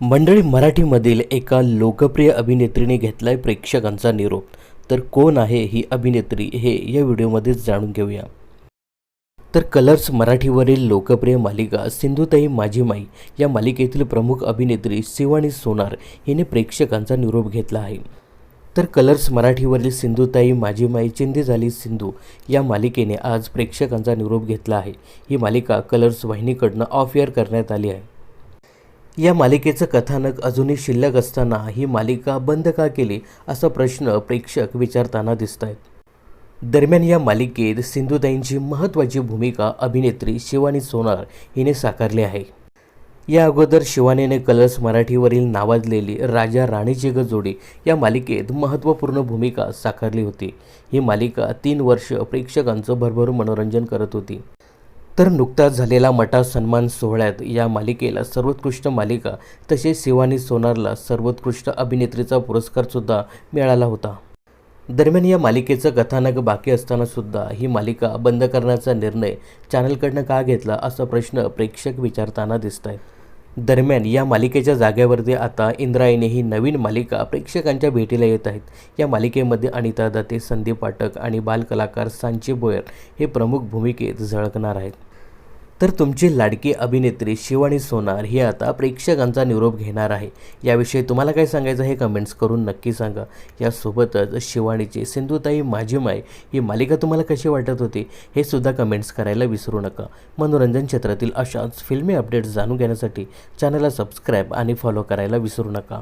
मंडळी मराठीमधील एका लोकप्रिय अभिनेत्रीने घेतलाय प्रेक्षकांचा निरोप. तर कोण आहे ही अभिनेत्री हे या व्हिडिओमध्येच जाणून घेऊया. तर कलर्स मराठीवरील लोकप्रिय मालिका सिंधुताई माझी माई या मालिकेतील प्रमुख अभिनेत्री शिवानी सोनार हिने प्रेक्षकांचा निरोप घेतला आहे. तर कलर्स मराठीवरील सिंधुताई माझी माई चिंदी झाली सिंधू या मालिकेने आज प्रेक्षकांचा निरोप घेतला आहे. ही मालिका कलर्स वाहिनीकडनं ऑफ एअर करण्यात आली आहे. या मालिकेचं कथानक अजूनही शिल्लक असताना ही मालिका बंद का केली असा प्रश्न प्रेक्षक विचारताना दिसत आहेत दरम्यान या मालिकेत सिंधुताईंची महत्त्वाची भूमिका अभिनेत्री शिवानी सोनार हिने साकारली आहे. या अगोदर शिवानीने कलर्स मराठीवरील नावाजलेली राजा राणीची ग जोडी या मालिकेत महत्त्वपूर्ण भूमिका साकारली होती. ही मालिका तीन वर्ष प्रेक्षकांचं भरभरून मनोरंजन करत होती. तर नुकताच झालेला मटा सन्मान सोहळ्यात या मालिकेला सर्वोत्कृष्ट मालिका तसेच शिवानी सोनारला सर्वोत्कृष्ट अभिनेत्रीचा पुरस्कारसुद्धा मिळाला होता. दरम्यान या मालिकेचं कथानक बाकी असतानासुद्धा ही मालिका बंद करण्याचा निर्णय चॅनलकडनं का घेतला असा प्रश्न प्रेक्षक विचारताना दिसत आहेत दरम्यान या मालिकेच्या जागेवरती आता इंद्रायणी ही नवीन मालिका प्रेक्षकांच्या भेटीला येत आहेत. या मालिकेमध्ये अनिता दत्ते संदीप पाठक आणि बालकलाकार सांची बोयर हे प्रमुख भूमिकेत झळकणार आहेत. तर तुमची लाडकी अभिनेत्री शिवानी सोनार ही आता प्रेक्षकांचा निरोप घेणार आहे. याविषयी तुम्हाला काय सांगायचं हे कमेंट्स करून नक्की सांगा. यासोबतच शिवानीची सिंधुताई माझी माय ही मालिका तुम्हाला कशी वाटत होती हे सुद्धा कमेंट्स करायला विसरू नका. मनोरंजन क्षेत्रातील अशाच फिल्मी अपडेट्स जाणून घेण्यासाठी चॅनलला सबस्क्राईब आणि फॉलो करायला विसरू नका.